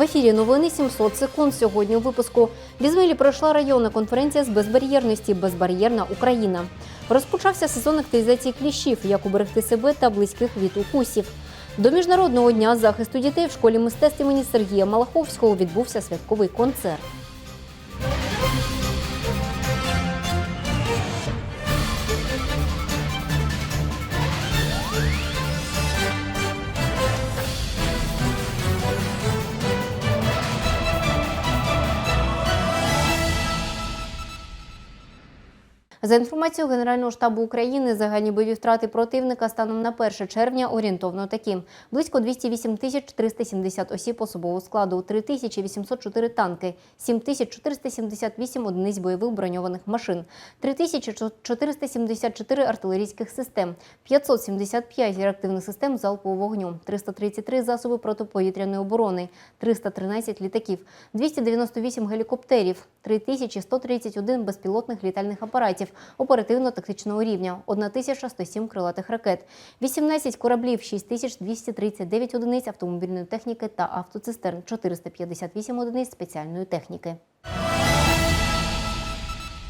В ефірі новини 700 секунд. Сьогодні у випуску в Ізмаїлі пройшла районна конференція з безбар'єрності Безбар'єрна Україна. Розпочався сезон активізації кліщів, як уберегти себе та близьких від укусів. До міжнародного дня захисту дітей в школі мистецтв імені Сергія Малаховського відбувся святковий концерт. За інформацією Генерального штабу України, загальні бойові втрати противника станом на 1 червня орієнтовно такі: близько 208 тисяч 370 осіб особового складу, 3 тисячі 804 танки, 7 тисяч 478 одиниць бойових броньованих машин, 3 тисячі 474 артилерійських систем, 575 реактивних систем залпового вогню, 333 засоби протиповітряної оборони, 313 літаків, 298 гелікоптерів, 3131 безпілотних літальних апаратів оперативно-тактичного рівня, 1107 крилатих ракет, 18 кораблів, 6239 одиниць автомобільної техніки та автоцистерн, 458 одиниць спеціальної техніки.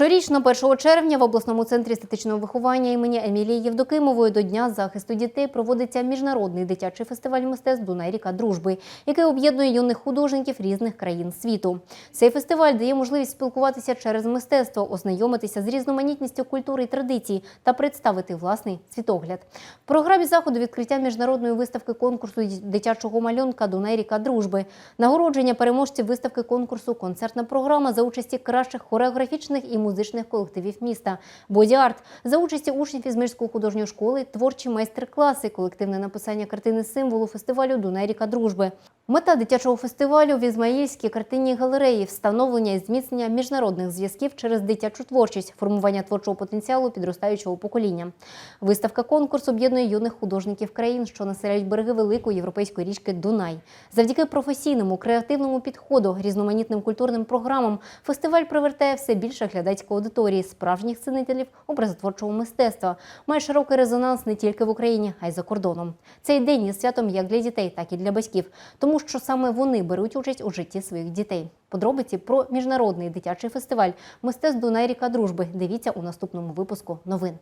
Щорічно 1 червня в обласному центрі естетичного виховання імені Емілії Євдокимової до Дня захисту дітей проводиться міжнародний дитячий фестиваль мистецтв Дунай ріка дружби, який об'єднує юних художників різних країн світу. Цей фестиваль дає можливість спілкуватися через мистецтво, ознайомитися з різноманітністю культури і традицій та представити власний світогляд. В програмі заходу відкриття міжнародної виставки конкурсу дитячого малюнка Дунай ріка дружби, нагородження переможців виставки конкурсу, концертна програма за участі кращих хореографічних і музичних колективів міста, боді-арт за участі учнів із Ізмирської художньої школи, творчі майстер-класи, колективне написання картини символу фестивалю Дунай ріка дружби. Мета дитячого фестивалю в Ізмаїльській картинній галереї встановлення і зміцнення міжнародних зв'язків через дитячу творчість, формування творчого потенціалу підростаючого покоління. Виставка конкурс об'єднує юних художників країн, що населяють береги великої європейської річки Дунай. Завдяки професійному креативному підходу, різноманітним культурним програмам, фестиваль привертає все більше глядацької аудиторії, справжніх цінителів образотворчого мистецтва. Має широкий резонанс не тільки в Україні, а й за кордоном. Цей день є святом як для дітей, так і для батьків, тому що саме вони беруть участь у житті своїх дітей. Подробиці про міжнародний дитячий фестиваль мистецтв Дунай ріка дружби. Дивіться у наступному випуску новин.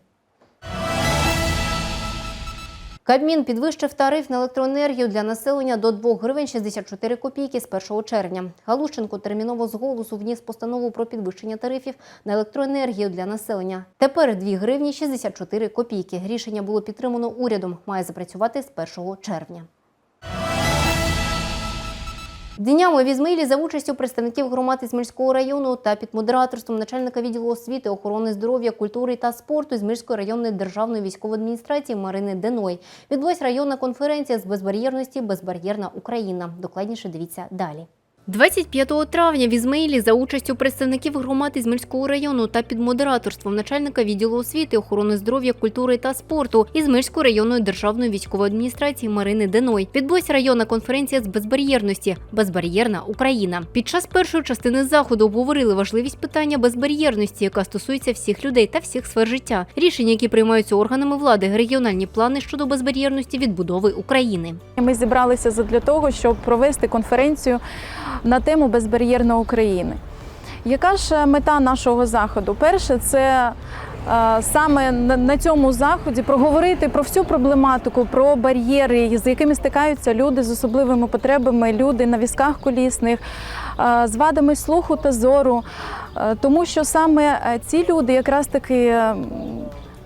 Кабмін підвищив тариф на електроенергію для населення до 2 гривень 64 копійки з 1 червня. Галущенко терміново з голосу вніс постанову про підвищення тарифів на електроенергію для населення. Тепер 2 гривні 64 копійки. Рішення було підтримано урядом. Має запрацювати з 1 червня. Днями в за участю представників громад Ізмаїльського району та під модераторством начальника відділу освіти, охорони здоров'я, культури та спорту Ізмаїльської районної державної військової адміністрації Марини Деной відбулась районна конференція з безбар'єрності Безбар'єрна Україна. Докладніше дивіться далі. 25 травня в Ізмаїлі за участю представників громад Ізмаїльського району та під модераторством начальника відділу освіти, охорони здоров'я, культури та спорту Ізмаїльської районної державної військової адміністрації Марини Деной відбулася районна конференція з безбар'єрності Безбар'єрна Україна. Під час першої частини заходу обговорили важливість питання безбар'єрності, яка стосується всіх людей та всіх сфер життя. Рішення, які приймаються органами влади, регіональні плани щодо безбар'єрності відбудови України. Ми зібралися для того, щоб провести конференцію на тему безбар'єрна України. Яка ж мета нашого заходу? Перше, це е, саме на- цьому заході проговорити про всю проблематику, про бар'єри, з якими стикаються люди з особливими потребами, люди на візках колісних, е, з вадами слуху та зору. Е, Тому що саме е, ці люди якраз таки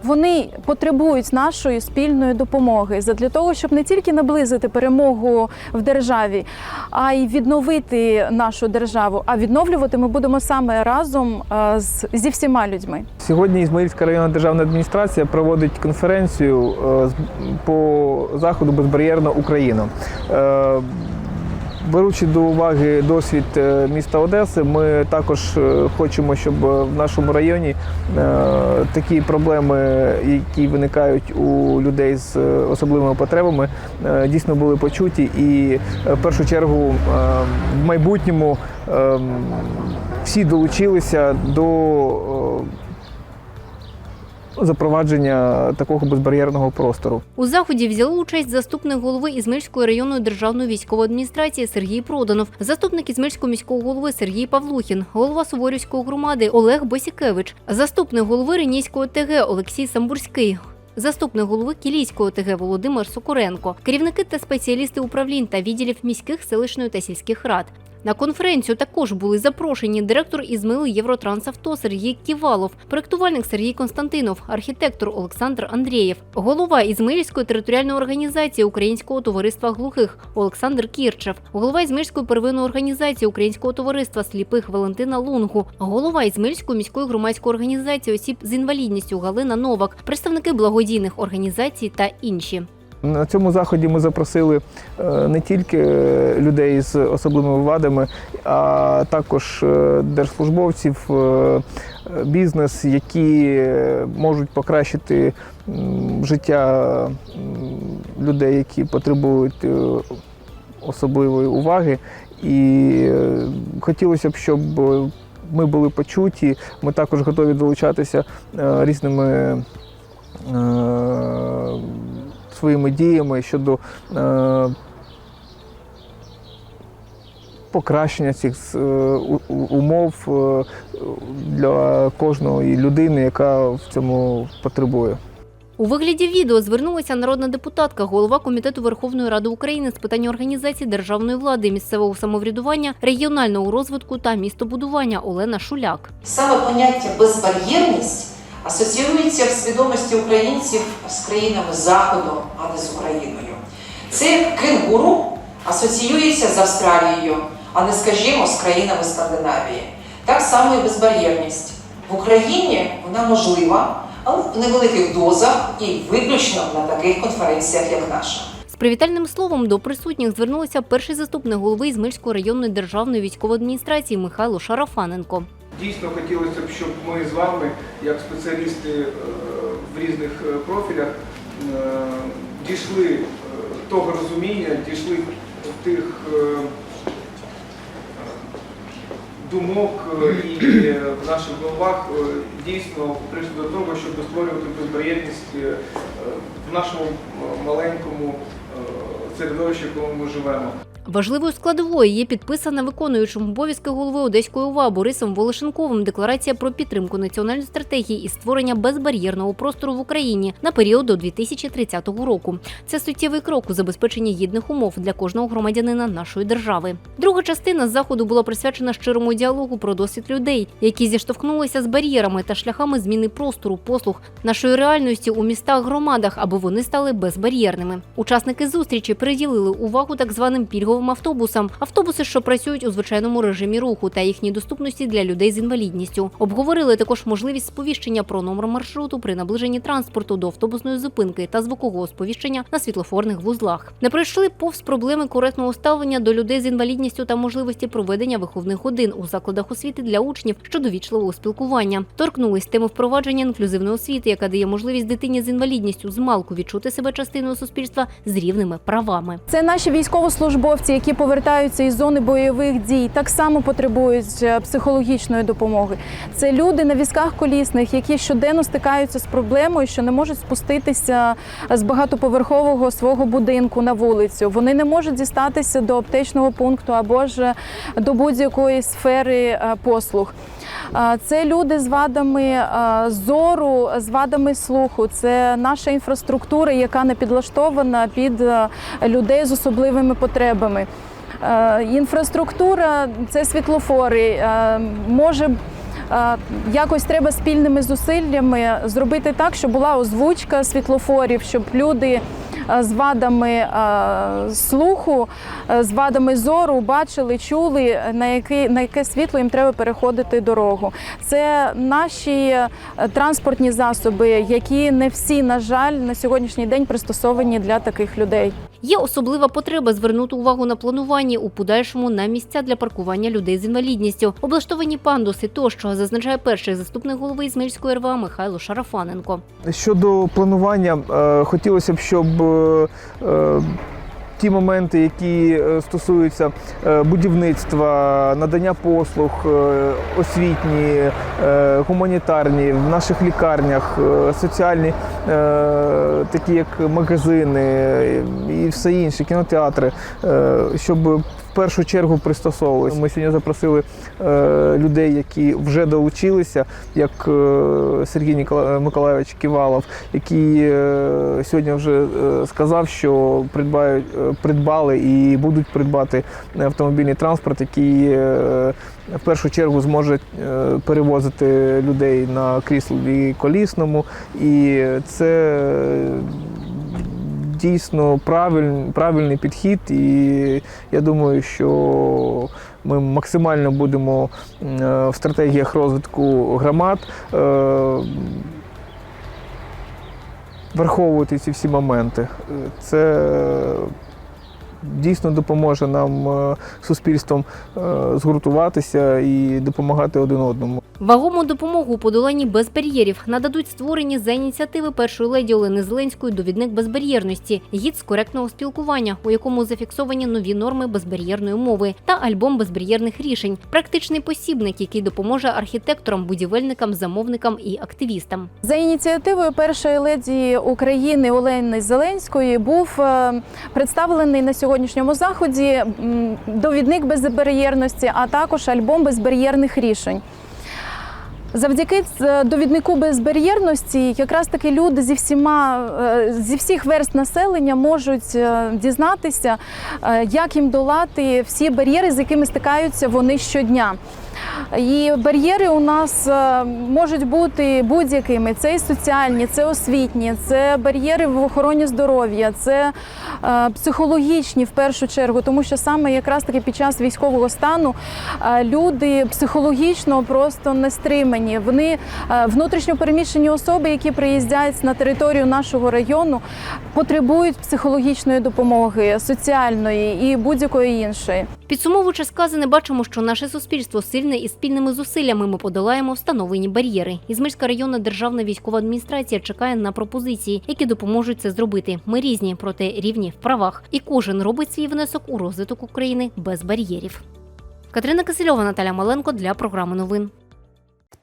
Вони потребують нашої спільної допомоги для того, щоб не тільки наблизити перемогу в державі, а й відновити нашу державу. А відновлювати ми будемо саме разом е, з, зі всіма людьми. Сьогодні Ізмаїльська районна державна адміністрація проводить конференцію е, по заходу Безбар'єрна Україна. Беручи до уваги досвід е, міста Одеси, ми також е, хочемо, щоб е, в нашому районі такі проблеми, які виникають у людей з особливими потребами, дійсно були почуті. І в першу чергу в майбутньому е, всі долучилися до запровадження такого безбар'єрного простору. У заході взяли участь заступник голови Ізмельської районної державної військової адміністрації Сергій Проданов, заступник Ізмельського міського голови Сергій Павлухін, голова Суворівської громади Олег Босікевич, заступник голови Ренійської ОТГ Олексій Самбурський. Заступник голови Кілійської ОТГ Володимир Сокоренко, керівники та спеціалісти управлінь та відділів міських, селищної та сільських рад. На конференцію також були запрошені директор Ізмили Євротрансавто Сергій Ківалов, проєктувальник Сергій Константинов, архітектор Олександр Андрієв, голова Ізмаїльської територіальної організації Українського товариства глухих Олександр Кірчев, голова Ізмаїльської первинної організації Українського товариства сліпих Валентина Лунгу, голова Ізмаїльської міської громадської організації осіб з інвалідністю Галина Новак, представники благодійних організацій та інші. На цьому заході ми запросили е, не тільки е, людей з особливими вадами, а також е, держслужбовців, бізнес, які можуть покращити життя людей, які потребують особливої уваги. І хотілося б, щоб ми були почуті. Ми також готові долучатися різними своїми діями щодо е, покращення цих е, умов е, для кожної людини, яка в цьому потребує. У вигляді відео звернулася народна депутатка, голова комітету Верховної Ради України з питань організації державної влади, місцевого самоврядування, регіонального розвитку та містобудування Олена Шуляк. Саме поняття безбар'єрність асоціюється в свідомості українців з країнами Заходу, а не з Україною. Це кенгуру асоціюється з Австралією, а не, скажімо, з країнами Скандинавії. Так само і безбар'єрність. В Україні вона можлива, але в невеликих дозах і виключно на таких конференціях, як наша. Привітальним словом до присутніх звернулися перший заступник голови Ізмельської районної державної військової адміністрації Михайло Шарафаненко. Дійсно хотілося б, щоб ми з вами, як спеціалісти е, в різних е, профілях, е, дійшли того розуміння, дійшли тих думок і в наших головах дійсно прийшли до того, щоб створювати безбар'єрність в нашому маленькому середовищі, в якому ми живемо. Важливою складовою є підписана виконуючим обов'язки голови Одеської ОВА Борисом Волошенковим декларація про підтримку національної стратегії і створення безбар'єрного простору в Україні на період до 2030 року. Це суттєвий крок у забезпеченні гідних умов для кожного громадянина нашої держави. Друга частина заходу була присвячена щирому діалогу про досвід людей, які зіштовхнулися з бар'єрами та шляхами зміни простору, послуг нашої реальності у містах, громадах, аби вони стали безбар'єрними. Учасники зустрічі приділили увагу так званим пільговим автобусам, автобуси, що працюють у звичайному режимі руху та їхній доступності для людей з інвалідністю. Обговорили також можливість сповіщення про номер маршруту при наближенні транспорту до автобусної зупинки та звукового сповіщення на світлофорних вузлах. Не пройшли повз проблеми коректного ставлення до людей з інвалідністю та можливості проведення виховних годин у закладах освіти для учнів щодо вічливого спілкування. Торкнулись теми впровадження інклюзивної освіти, яка дає можливість дитині з інвалідністю з малку відчути себе частиною суспільства з рівними правами. Це наші військовослужбовці, які повертаються із зони бойових дій, так само потребують е, психологічної допомоги. Це люди на візках колісних, які щоденно стикаються з проблемою, що не можуть спуститися з багатоповерхового свого будинку на вулицю. Вони не можуть дістатися до аптечного пункту або ж до будь-якої сфери е, послуг. Це люди з вадами зору, з вадами слуху. Це наша інфраструктура, яка не підлаштована під е, людей з особливими потребами. Е, Інфраструктура це світлофори. е, Може якось треба спільними зусиллями зробити так, щоб була озвучка світлофорів, щоб люди з вадами е, слуху, е, з вадами зору бачили, чули, на яке, на яке світло їм треба переходити дорогу. Це наші е, транспортні засоби, які не всі, на жаль, на сьогоднішній день пристосовані для таких людей. Є особлива потреба звернути увагу на плануванні у подальшому на місця для паркування людей з інвалідністю, облаштовані пандуси тощо, зазначає перший заступник голови Ізмаїльської РВА Михайло Шарафаненко. Щодо планування, е, хотілося б, щоб е, е, ті моменти, які е, стосуються е, будівництва, надання послуг, е, освітні, е, гуманітарні в наших лікарнях, е, соціальні, е, такі як магазини е, і все інше, кінотеатри, е, щоб першу чергу пристосовувалися. Ми сьогодні запросили е, людей, які вже долучилися, як е, Сергій Миколайович Ківалов, який е, сьогодні вже сказав, що придбають, придбали і будуть придбати автомобільний транспорт, який в першу чергу зможе перевозити людей на кріслі колісному. І це дійсно правильний, правильний підхід, і я думаю, що ми максимально будемо е, в стратегіях розвитку громад е, враховувати ці всі моменти. Е, Це дійсно допоможе нам е, суспільством е, згуртуватися і допомагати один одному. Вагому допомогу у подоланні без бар'єрів нададуть створені за ініціативи першої леді Олени Зеленської довідник безбар'єрності, гід з коректного спілкування, у якому зафіксовані нові норми безбар'єрної мови та альбом безбар'єрних рішень, практичний посібник, який допоможе архітекторам, будівельникам, замовникам і активістам. За ініціативою першої леді України Олени Зеленської був е, представлений на сьогоднішньому заході довідник безбар'єрності, а також альбом безбар'єрних рішень. Завдяки довіднику безбар'єрності, якраз таки люди зі всіма е, зі всіх верст населення можуть е, дізнатися, е, як їм долати всі бар'єри, з якими стикаються вони щодня. І бар'єри у нас е, можуть бути будь-якими: це і соціальні, це освітні, це бар'єри в охороні здоров'я, це е, психологічні в першу чергу, тому що саме якраз таки під час військового стану е, люди психологічно просто не стримані. Вони е, внутрішньо переміщені особи, які приїздять на територію нашого району, потребують психологічної допомоги, соціальної і будь-якої іншої. Підсумовуючи сказане, бачимо, що наше суспільство сильне і спільними зусиллями ми подолаємо встановлені бар'єри. Ізмирська районна державна військова адміністрація чекає на пропозиції, які допоможуть це зробити. Ми різні, проте рівні в правах, і кожен робить свій внесок у розвиток України без бар'єрів. Катерина Кисельова, Наталя Маленко для програми новин.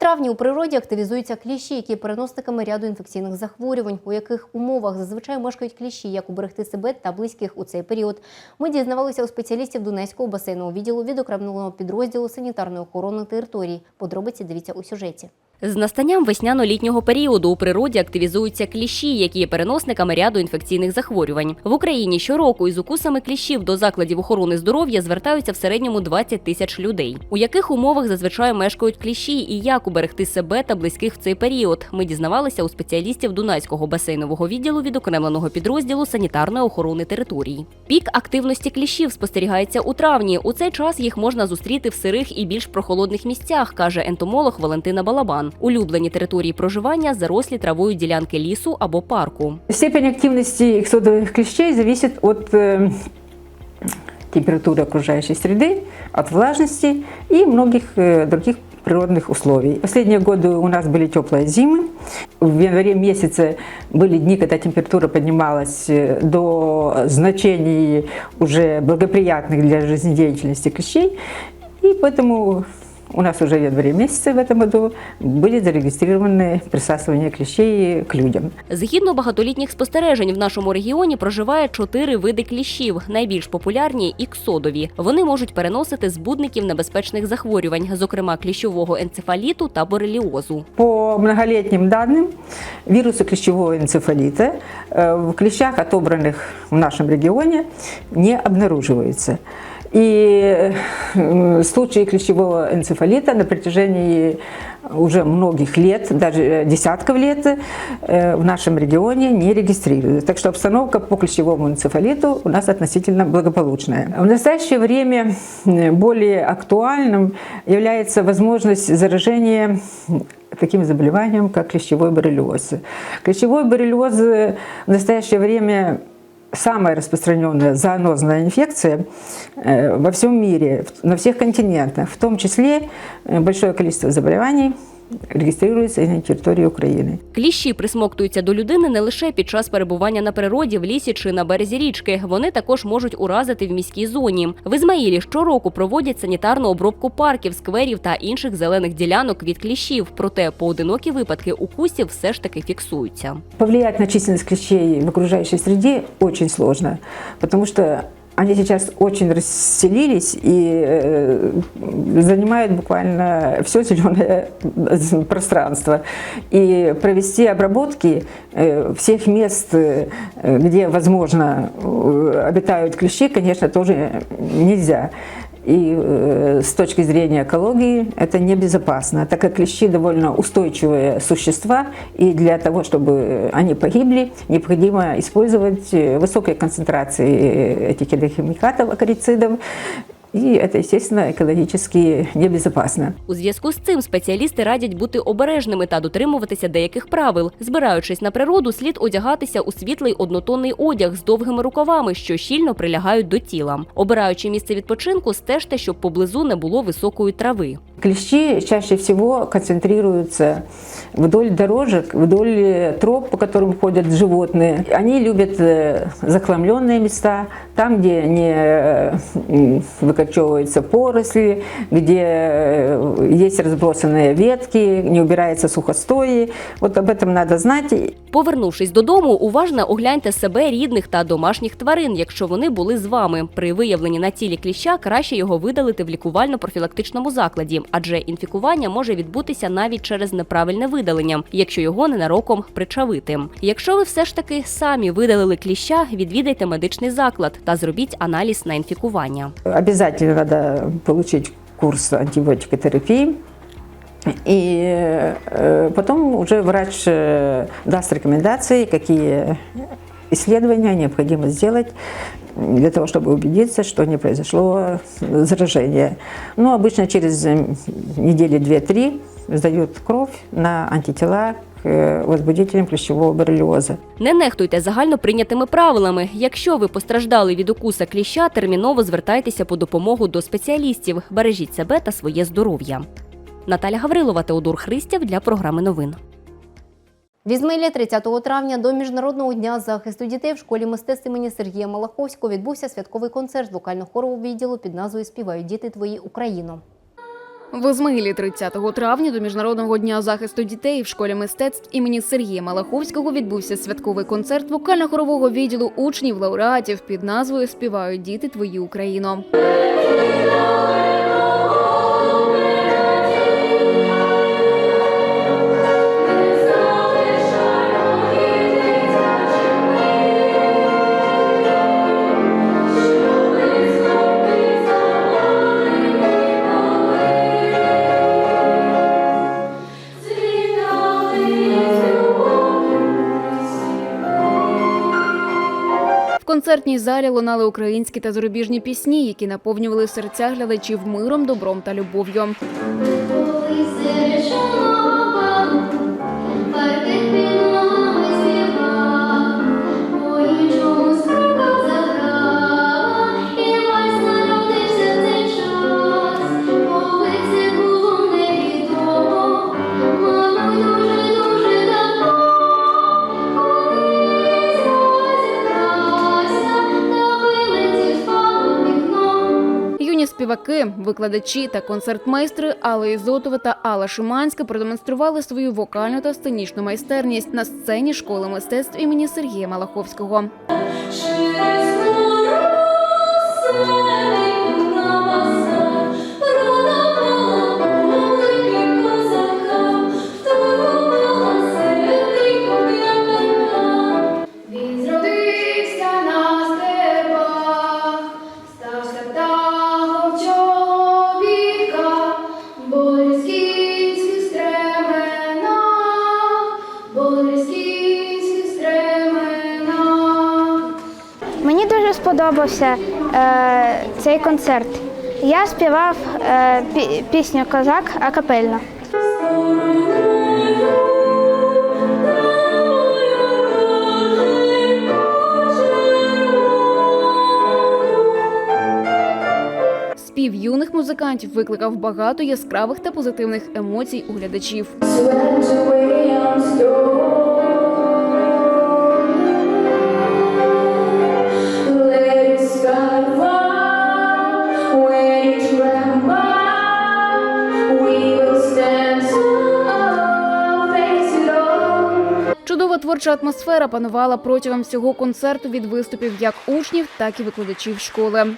Травні у природі активізуються кліщі, які переносниками ряду інфекційних захворювань, у яких умовах зазвичай мешкають кліщі, як уберегти себе та близьких у цей період. Ми дізнавалися у спеціалістів Донецького басейного відділу відокремленого підрозділу санітарної охорони території. Подробиці дивіться у сюжеті. З настанням весняно-літнього періоду у природі активізуються кліщі, які є переносниками ряду інфекційних захворювань. В Україні щороку із укусами кліщів до закладів охорони здоров'я звертаються в середньому 20 тисяч людей. У яких умовах зазвичай мешкають кліщі і як уберегти себе та близьких в цей період? Ми дізнавалися у спеціалістів Дунайського басейнового відділу відокремленого підрозділу санітарної охорони території. Пік активності кліщів спостерігається у травні. У цей час їх можна зустріти в сирих і більш прохолодних місцях, каже ентомолог Валентина Балабан Улюблені території проживання зарослі травою ділянки лісу або парку. Степень активности иксодовых клещей зависит от э, температуры окружающей среды, от влажности и многих э, других природных условий. Последние годы у нас были теплые зимы. В январе месяце были дни, когда температура поднималась э, до значений уже благоприятных для жизнедеятельности клещей. И поэтому у нас уже в январе месяце в этом году были зарегистрированы присасывания клещей к людям. Згідно багатолітніх спостережень, в нашому регіоні проживає чотири види кліщів. Найбільш популярні іксодові. Вони можуть переносити збудників небезпечних захворювань, зокрема кліщового енцефаліту та бореліозу. По многолетним данным, вирусы клещевого энцефалита э, в клещах, отобранных в нашем регионе, не обнаруживаются. И э, случаи клещевого энцефалита на протяжении уже многих лет, даже десятков лет э, в нашем регионе не регистрируют. Так что обстановка по клещевому энцефалиту у нас относительно благополучная. В настоящее время э, более актуальным является возможность заражения таким заболеванием, как клещевой боррелиоз. Клещевой боррелиоз в настоящее время самая распространенная занозная инфекция э, во всем мире, на всех континентах, в том числе э, большое количество заболеваний регистрируется и на территории Украины. Кліщі присмоктуються до людини не лише під час перебування на природі, в лісі чи на березі річки. Вони також можуть уразити в міській зоні. В Ізмаїлі щороку проводять санітарну обробку парків, скверів та інших зелених ділянок від кліщів. Проте поодинокі випадки укусів все ж таки фіксуються. Повлиять на численность клещей в окружающей среде очень сложно, потому что они сейчас очень расселились и э, занимают буквально все зеленое пространство. И провести обработки э, всех мест, э, где, возможно, э, обитают клещи, конечно, тоже нельзя. И э, с точки зрения экологии это небезопасно, так как клещи довольно устойчивые существа, и для того, чтобы они погибли, необходимо использовать э, высокие концентрации этих химикатов, акарицидов, и это, естественно, экологически небезопасно. У зв'язку з цим спеціалісти радять бути обережними та дотримуватися деяких правил. Збираючись на природу, слід одягатися у світлий однотонний одяг з довгими рукавами, що щільно прилягають до тіла. Обираючи місце відпочинку, стежте, щоб поблизу не було високої трави. Клещи чаще всего концентрируются вдоль дорожек, вдоль э, троп, по которым ходят животные. Они любят э, захламленные места, там, где не э, м, выкорчевываются поросли, где э, есть разбросанные ветки, не убираются сухостои. Вот об этом надо знать. Повернувшись додому, уважно огляньте себе, рідних та домашніх тварин, якщо вони були з вами. При виявленні на тілі кліща краще його видалити в лікувально-профілактичному закладі, адже інфікування може відбутися навіть через неправильне видалення, якщо його ненароком причавити. Якщо ви все ж таки самі видалили кліща, відвідайте медичний заклад та зробіть аналіз на інфікування. Обязательно надо получить курс антибиотикотерапии. И э, потом уже врач э, даст рекомендации, какие исследования необходимо сделать для того, чтобы убедиться, что не произошло заражение. Ну, обычно через недели 2-3 сдают кровь на антитела к э, возбудителям клещевого боррелиоза. Не нехтуйте загально прийнятими правилами. Якщо ви постраждали від укуса кліща, терміново звертайтеся по допомогу до спеціалістів. Бережіть себе та своє здоров'я. Наталя Гаврилова, Теодор Христєв для програми новин. В Ізмаїлі 30 травня до Міжнародного дня захисту дітей в школі мистецтв імені Сергія Малаховського відбувся святковий концерт вокально-хорового відділу під назвою Співають діти твої Україно. В Ізмаїлі 30 травня до Міжнародного дня захисту дітей в школі мистецтв імені Сергія Малаховського відбувся святковий концерт вокально-хорового відділу учнів лауреатів під назвою Співають діти твої Україно. Концертній залі лунали українські та зарубіжні пісні, які наповнювали серця глядачів миром, добром та любов'ю. Співаки, викладачі та концертмейстри Алла Ізотова та Алла Шиманська продемонстрували свою вокальну та сценічну майстерність на сцені школи мистецтв імені Сергія Малаховського. Сподобався е, цей концерт. Я співав е, пі- пісню Козак акапельно. Спів юних музикантів викликав багато яскравих та позитивних емоцій у глядачів. Творча атмосфера панувала протягом всього концерту від виступів як учнів, так і викладачів школи.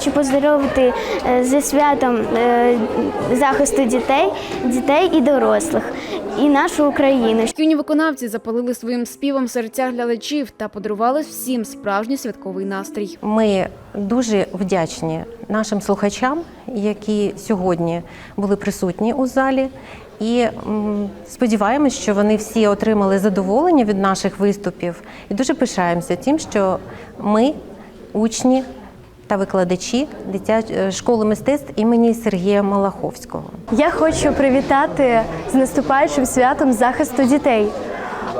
Хочу поздоровити е, зі святом е, захисту дітей, дітей і дорослих, і нашу Україну. Юні виконавці запалили своїм співом серця глядачів та подарували всім справжній святковий настрій. Ми дуже вдячні нашим слухачам, які сьогодні були присутні у залі. І сподіваємось, що вони всі отримали задоволення від наших виступів. І дуже пишаємося тим, що ми, учні та викладачі дитяч... е, школи мистецтв імені Сергія Малаховського. Я хочу привітати з наступаючим святом захисту дітей,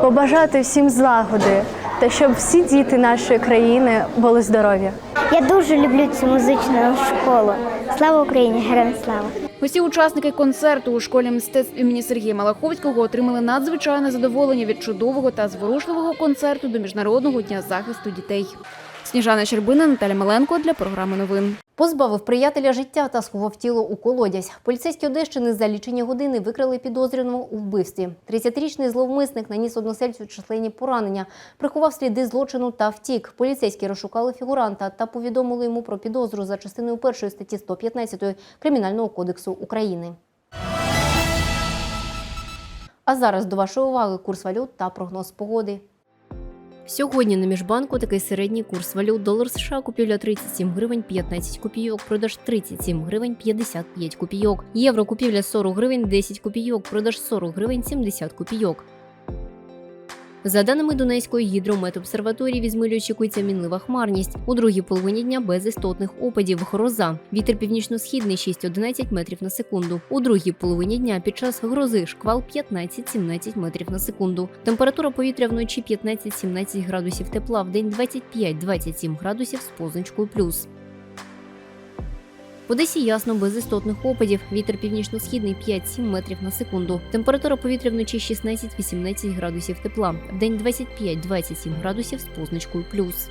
побажати всім злагоди та щоб всі діти нашої країни були здорові. Я дуже люблю цю музичну школу. Слава Україні! Героям слава! Усі учасники концерту у школі мистецтв імені Сергія Малаховського отримали надзвичайне задоволення від чудового та зворушливого концерту до Міжнародного дня захисту дітей. Сніжана Щербина, Наталя Маленко для програми новин. Позбавив приятеля життя та сховав тіло у колодязь. Поліцейські Одещини за лічені години викрили підозрюваного у вбивстві. 30-річний зловмисник наніс односельцю численні поранення, приховав сліди злочину та втік. Поліцейські розшукали фігуранта та повідомили йому про підозру за частиною першої статті 115 Кримінального кодексу України. А зараз до вашої уваги курс валют та прогноз погоди. Сьогодні на міжбанку такий середній курс валют. Долар США купівля 37 гривень 15 копійок, продаж 37 гривень 55 копійок. Євро купівля 40 гривень 10 копійок, продаж 40 гривень 70 копійок. За даними Донецької гідрометобсерваторії, від очікується мінлива хмарність. У другій половині дня без істотних опадів. Гроза. Вітер північно-східний 6-11 метрів на секунду. У другій половині дня під час грози шквал 15-17 метрів на секунду. Температура повітря вночі 15-17 градусів тепла, в день 25-27 градусів з позначкою плюс. В Одесі ясно, без істотних опадів. Вітер північно-східний 5-7 метрів на секунду. Температура повітря вночі 16-18 градусів тепла. В день 25-27 градусів з позначкою плюс.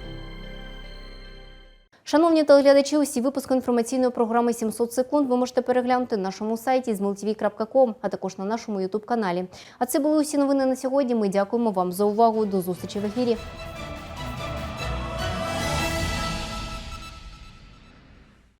Шановні телеглядачі, усі випуски інформаційної програми «700 секунд ви можете переглянути на нашому сайті zmltv.com, а також на нашому ютуб каналі. А це були усі новини на сьогодні. Ми дякуємо вам за увагу. До зустрічі в ефірі.